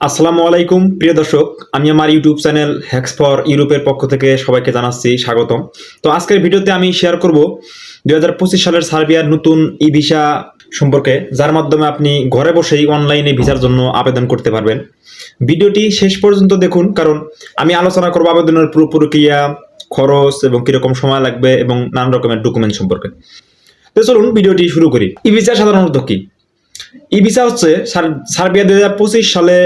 আসসালামু আলাইকুম, প্রিয় দর্শক, আমি আমার ইউটিউব চ্যানেল হ্যাক্স ফর ইউরোপের পক্ষ থেকে সবাইকে জানাচ্ছি স্বাগতম। তো আজকের ভিডিওতে আমি শেয়ার করব দুই হাজার পঁচিশ সালের সার্বিয়ার নতুন ই ভিসা সম্পর্কে, যার মাধ্যমে আপনি ঘরে বসেই অনলাইনে ভিসার জন্য আবেদন করতে পারবেন। ভিডিওটি শেষ পর্যন্ত দেখুন, কারণ আমি আলোচনা করব আবেদনের পুরো প্রক্রিয়া, খরচ এবং কীরকম সময় লাগবে এবং নানান রকমের ডকুমেন্ট সম্পর্কে। তো চলুন ভিডিওটি শুরু করি। ই ভিসা সাধারণত কি? ই ভিসা হচ্ছে সার- সার্বিয়া দুই হাজার পঁচিশ সালে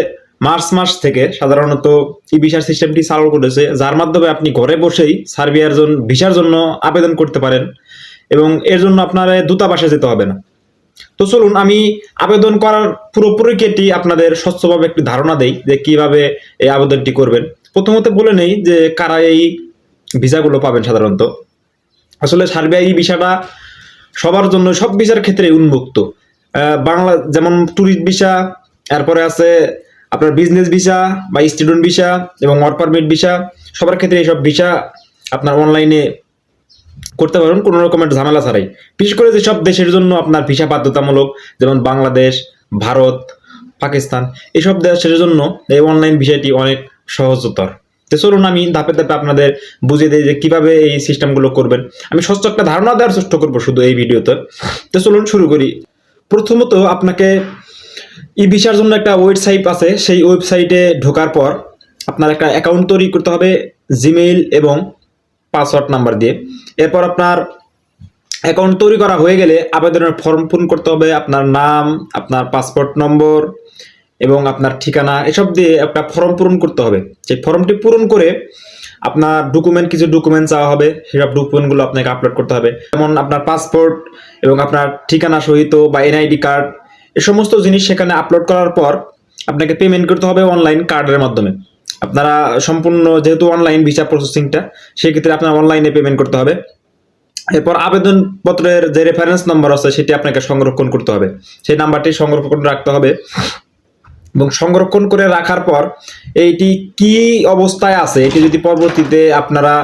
মার্চ মাস থেকে সাধারণত ই ভিসার সিস্টেমটি চালু করেছে, যার মাধ্যমে আপনি ঘরে বসেই সার্বিয়ার জন্য ভিসার জন্য আবেদন করতে পারেন এবং এর জন্য আপনার দূতাবাসে যেতে হবে না। তো চলুন, আমি আবেদন করার পুরো প্রক্রিয়াটি আপনাদের স্বচ্ছভাবে একটি ধারণা দেই যে কীভাবে এই আবেদনটি করবেন। প্রথমত বলে নেই যে কারা এই ভিসাগুলো পাবেন সাধারণত। আসলে সার্বিয়া এই ভিসাটা সবার জন্য সব ভিসার ক্ষেত্রে উন্মুক্ত। বাংলা যেমন ট্যুরিস্ট ভিসা এরপরে আছে আপনার বিজনেস ভিসা বা স্টুডেন্ট ভিসা এবং ওয়ার্ক পারমিট ভিসা সবার ক্ষেত্রে এইসব ভিসা আপনার অনলাইনে করতে পারবেন, কোনো রকমের ঝামেলা ছাড়াই। বিশেষ করে যেসব দেশের জন্য আপনার ভিসা বাধ্যতামূলক, যেমন বাংলাদেশ, ভারত, পাকিস্তান, এসব দেশের জন্য এই অনলাইন ভিসাটি অনেক সহজতর। তো চলুন আমি ধাপে ধাপে আপনাদের বুঝিয়ে দিই যে কীভাবে এই সিস্টেমগুলো করবেন। আমি স্বচ্ছ একটা ধারণা দেওয়ার চেষ্টা করব শুধু এই ভিডিওতে। তো চলুন শুরু করি। প্রথমত আপনাকে ই ভিসার জন্য একটা ওয়েবসাইট আছে। সেই ওয়েবসাইটে ঢোকার পর আপনার একটা অ্যাকাউন্ট তৈরি করতে হবে জিমেইল এবং পাসওয়ার্ড নাম্বার দিয়ে। এরপর আপনার অ্যাকাউন্ট তৈরি করা হয়ে গেলে আবেদনের ফর্ম পূরণ করতে হবে। আপনার নাম, আপনার পাসপোর্ট নম্বর এবং আপনার ঠিকানা এসব দিয়ে একটা ফর্ম পূরণ করতে হবে। সেই ফর্মটি পূরণ করে আপনার ডকুমেন্ট কিছু ডকুমেন্ট চাওয়া হবে। সেসব ডকুমেন্টগুলো আপনাকে আপলোড করতে হবে। যেমন আপনার পাসপোর্ট এবং আপনার ঠিকানা সহিত বা এনআইডি কার্ড এ সমস্ত জিনিস সেখানে আপলোড করার পর আপনাকে পেমেন্ট করতে হবে অনলাইন কার্ডের মাধ্যমে। আপনারা সম্পূর্ণ যেহেতু অনলাইন ভিসা প্রসেসিংটা সেক্ষেত্রে আপনার অনলাইনে পেমেন্ট করতে হবে। এরপর আবেদনপত্রের যে রেফারেন্স নম্বর আছে, সেটি আপনাকে সংরক্ষণ করতে হবে। সেই নাম্বারটি সংরক্ষণ রাখতে হবে। এবং সংরক্ষণ করে রাখার পর এইটি কি অবস্থায় আছে, এটি যদি পরবর্তীতে আপনারা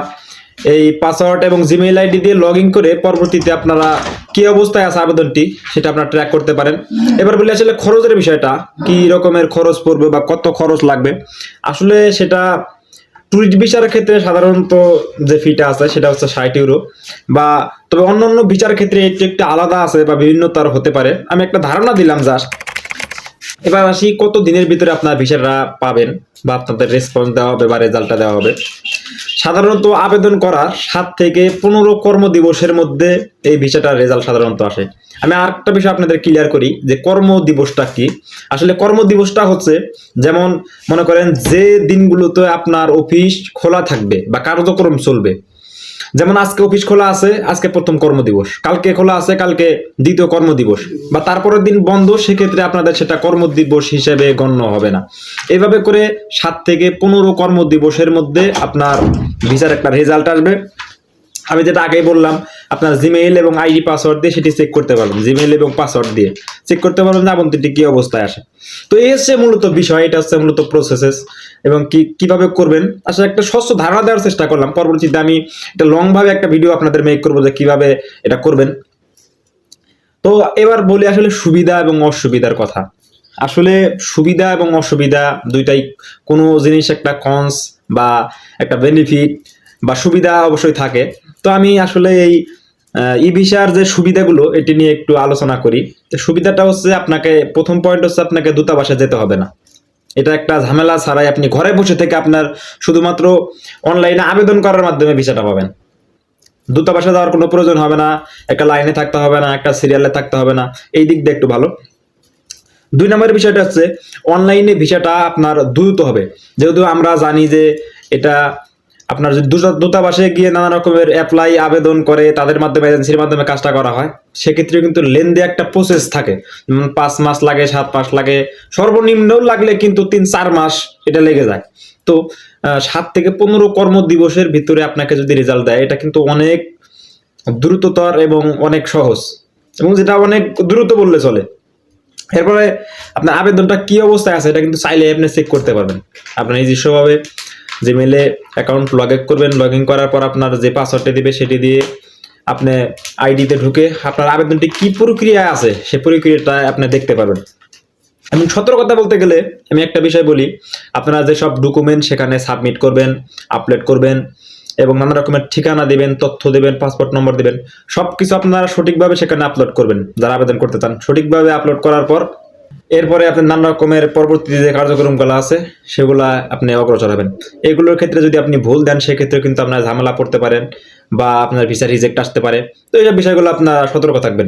এই পাসওয়ার্ড এবং জিমেইল আইডি দিয়ে লগ করে পরবর্তীতে আপনারা কি অবস্থায় আছে আবেদনটি সেটা আপনারা ট্র্যাক করতে পারেন। এবার বলি আসলে খরচের বিষয়টা, কি রকমের খরচ পড়বে বা কত খরচ লাগবে। আসলে সেটা ট্যুরিস্ট ভিসার ক্ষেত্রে সাধারণত যে ফিটা আছে সেটা হচ্ছে ষাট ইউরো বা তবে অন্য অন্য ভিসার ক্ষেত্রে একটু একটু আলাদা আছে বা বিভিন্নতার হতে পারে। আমি একটা ধারণা দিলাম জাস্ট এবার আসি কত দিনের ভিতরে আপনার ভিসাটা পাবেন বা আপনাদের রেসপন্স দেওয়া হবে বা রেজাল্টটা দেওয়া হবে। সাধারণত আবেদন করার সাত থেকে পনেরো কর্মদিবসের মধ্যে এই ভিসাটার রেজাল্ট সাধারণত আসে। আমি আরেকটা বিষয় আপনাদের ক্লিয়ার করি যে কর্ম দিবসটা কি? আসলে কর্ম দিবসটা হচ্ছে যেমন মনে করেন যে দিনগুলোতে আপনার অফিস খোলা থাকবে বা কার্যক্রম চলবে যেমন আজকে অফিস খোলা আছে, আজকে প্রথম কর্মদিবস। কালকে খোলা আছে, কালকে দ্বিতীয় কর্মদিবস। বা তারপরের দিন বন্ধ, সেক্ষেত্রে আপনাদের সেটা কর্মদিবস হিসেবে গণ্য হবে না। এভাবে করে সাত থেকে পনেরো কর্মদিবসের মধ্যে আপনার ভিসার একটা রেজাল্ট আসবে। আমি যেটা আগেই বললাম, আপনার জিমেইল এবং আইডি পাসওয়ার্ড দিয়ে সেটি চেক করতে পারবেন জিমেইল এবং পাসওয়ার্ড দিয়ে। চেক করতে পারবেন যে আবন্তিটি কি অবস্থায় আসে। তো এই হচ্ছে মূলত বিষয়, এটা হচ্ছে মূলত প্রসেসেস এবং কি, কীভাবে করবেন। আসলে একটা স্বচ্ছ ধারণা দেওয়ার চেষ্টা করলাম। পরবর্তীতে আমি এটা লং ভাবে একটা ভিডিও আপনাদের মেক করব যে কীভাবে এটা করবেন। তো এবার বলি আসলে সুবিধা এবং অসুবিধার কথা। আসলে সুবিধা এবং অসুবিধা দুইটাই। কোনো জিনিস একটা কনস বা একটা বেনিফিট বা সুবিধা অবশ্যই থাকে। তো আমি আসলে এই ই ভিসার যে সুবিধাগুলো, এটি নিয়ে একটু আলোচনা করি। তো সুবিধাটা হচ্ছে আপনাকে, প্রথম পয়েন্ট হচ্ছে আপনাকে দূতাবাসে যেতে হবে না। এটা একটা ঝামেলা ছাড়াই আপনি ঘরে বসে থেকে আপনার শুধুমাত্র অনলাইনে আবেদন করার মাধ্যমে ভিসাটা পাবেন। দূতাবাসে যাওয়ার কোনো প্রয়োজন হবে না, একটা লাইনে থাকতে হবে না, একটা সিরিয়ালে থাকতে হবে না, এই দিক দিয়ে একটু ভালো। দুই নম্বরের বিষয়টা হচ্ছে অনলাইনে ভিসাটা আপনার দ্রুত হবে। যেহেতু আমরা জানি যে এটা আপনার যদি দূতাবাসে গিয়ে নানা রকমের অ্যাপ্লাই আবেদন করে, তাদের মাধ্যমে এজেন্সির মাধ্যমে কাজটা করা হয় সেক্ষেত্রে কিন্তু লেনদে একটা প্রসেস থাকে। পাঁচ মাস লাগে, সাত মাস লাগে সর্বনিম্ন লাগলে কিন্তু তিন, চার মাস এটা লেগে যায়। তো সাত থেকে পনেরো কর্ম দিবসের ভিতরে আপনাকে যদি রেজাল্ট দেয়, এটা কিন্তু অনেক দ্রুততর এবং অনেক সহজ। এবং যেটা অনেক দ্রুত বললে চলে। এরপরে আপনার আবেদনটা কি অবস্থায় আছে, এটা কিন্তু চাইলে আপনি চেক করতে পারবেন। আপনার নিজস্বভাবে জিমেলে অ্যাকাউন্ট লগ ইন করবেন লগ ইন করার পর আপনার যে পাসওয়ার্ডটা দিবে সেটি দিয়ে আপনি আইডিতে ঢুকে আপনার আবেদনটি কি প্রক্রিয়ায় আছে সে প্রক্রিয়াটা আপনি দেখতে পারবেন। এবং সতর্কতা বলতে গেলে আমি একটা বিষয় বলি, আপনারা যেসব ডকুমেন্ট সেখানে সাবমিট করবেন আপলোড করবেন এবং নানা রকমের ঠিকানা দিবেন, তথ্য দেবেন পাসপোর্ট নম্বর দিবেন সব কিছু আপনারা সঠিকভাবে সেখানে আপলোড করবেন, যারা আবেদন করতে চান। সঠিকভাবে আপলোড করার পর এরপরে আপনি নানা রকমের পরবর্তী যে কার্যক্রমগুলো আছে, সেগুলা আপনি অগ্রসর হবেন। এগুলোর ক্ষেত্রে যদি আপনি ভুল দেন সেক্ষেত্রে কিন্তু আপনার ঝামেলা পড়তে পারেন বা আপনার ভিসা রিজেক্ট আসতে পারে। তো এইসব বিষয়গুলো আপনার সতর্ক থাকবেন।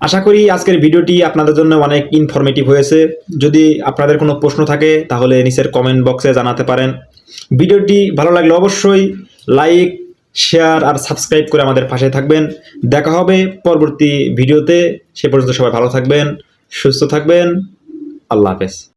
আশা করি আজকের ভিডিওটি আপনাদের জন্য অনেক ইনফরমেটিভ হয়েছে। যদি আপনাদের কোনো প্রশ্ন থাকে, তাহলে নিচের কমেন্ট বক্সে জানাতে পারেন। ভিডিওটি ভালো লাগলে অবশ্যই লাইক শেয়ার আর সাবস্ক্রাইব করে আমাদের পাশে থাকবেন। দেখা হবে পরবর্তী ভিডিওতে। সে পর্যন্ত সবাই ভালো থাকবেন, সুস্থ থাকবেন। আল্লাহ হাফেজ